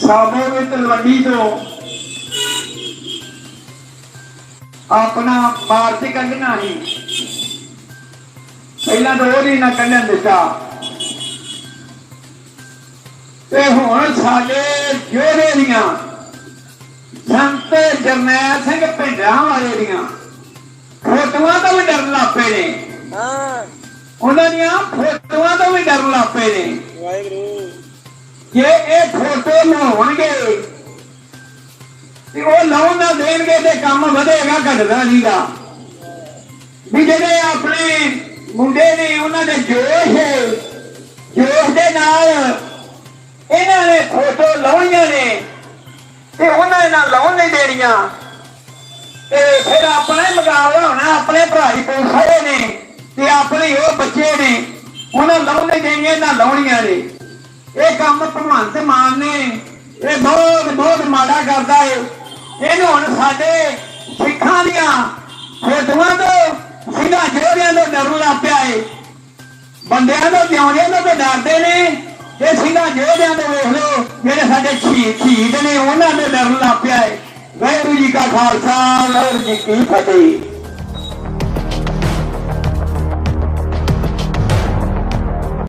ਸਾਬੋ ਵਿੱਚ ਤਲਵੰਡੀ ਤੋਂ ਆਪਣਾ ਭਾਰਤੀ ਕੱਢਣਾ ਹੀ ਪਹਿਲਾਂ ਤਾਂ ਉਹ ਨਹੀਂ ਨਾ ਕੱਢਣ ਦਿੱਤਾ। ਤੇ ਹੁਣ ਸਾਡੇ ਜਿਹੜੇ ਦੀਆਂ ਸੰਤ ਜਰਨੈਲ ਸਿੰਘ ਪਿੰਡਾਂ ਵਾਲੇ ਦੀਆਂ ਫੋਟੋਆਂ ਤੋਂ ਵੀ ਡਰਨ ਲੱਪੇ ਨੇ। ਹਾਂ। ਉਹਨਾਂ ਦੀਆਂ ਫੋਟੋਆਂ ਤੋਂ ਵੀ ਡਰਨ ਲੱਪੇ ਨੇ। ਵਾਹਿਗੁਰੂ। ਜੇ ਇਹ ਫੋਟੋ ਲਾਉਣਗੇ ਤੇ ਉਹ ਲਾਉਣ ਨਾ ਦੇਣਗੇ ਤੇ ਕੰਮ ਵਧੇਗਾ, ਘਟਦਾ ਨਹੀਂਗਾ। ਵੀ ਜਿਹੜੇ ਆਪਣੇ ਮੁੰਡੇ ਨੇ, ਉਹਨਾਂ ਦੇ ਜੋਸ਼ ਹੈ। ਜੋਸ਼ ਦੇ ਨਾਲ ਇਹਨਾਂ ਨੇ ਫੋਟੋ ਲਾਉਣੀਆਂ ਨੇ, ਤੇ ਉਹਨਾਂ ਨੇ ਲਾਉਣ ਨਹੀਂ ਦੇਣੀਆਂ। ਤੇ ਫਿਰ ਆਪਣੇ ਮੁਕਾਬਲਾ ਹੋਣਾ, ਆਪਣੇ ਭਰਾ ਹੀ ਪੁਲਿਸ ਨੇ, ਤੇ ਆਪਣੇ ਉਹ ਬੱਚੇ ਨੇ, ਉਹਨਾਂ ਲਾਉਣ ਦੇਣੀਆਂ ਨਾ ਲਾਉਣੀਆਂ ਨੇ। ਕੰਮ ਭਗਵੰਤ ਮਾਨ ਨੇ। ਇਹ ਬਹੁਤ ਬਹੁਤ ਮਾੜਾ ਕਰਦਾ ਹੈ ਇਹਨੂੰ ਹੁਣ ਸਾਡੇ ਸਿੱਖਾਂ ਦੀਆਂ ਫੋਟੋਆਂ ਤੋਂ ਸਿੰਘਾਂ ਜੋੜਿਆਂ ਤੋਂ ਡਰਨ ਲੱਗ ਪਿਆ ਏ। ਬੰਦਿਆਂ ਤੋਂ ਜਿਉਂਦਿਆਂ ਤੋਂ ਤਾਂ ਡਰਦੇ ਨੇ। ਇਹ ਸਿੰਘਾਂ ਜੋੜਿਆਂ ਤੋਂ ਵੇਖ ਲਓ, ਜਿਹੜੇ ਸਾਡੇ ਸ਼ਹੀਦ ਸ਼ਹੀਦ ਨੇ, ਉਹਨਾਂ ਤੋਂ ਡਰਨ ਲੱਗ ਪਿਆ ਏ। ਵਾਹਿਗੁਰੂ ਜੀ ਕਾ ਖਾਲਸਾ, ਵਾਹਿਗੁਰੂ ਜੀ ਕੀ ਫਤਿਹ।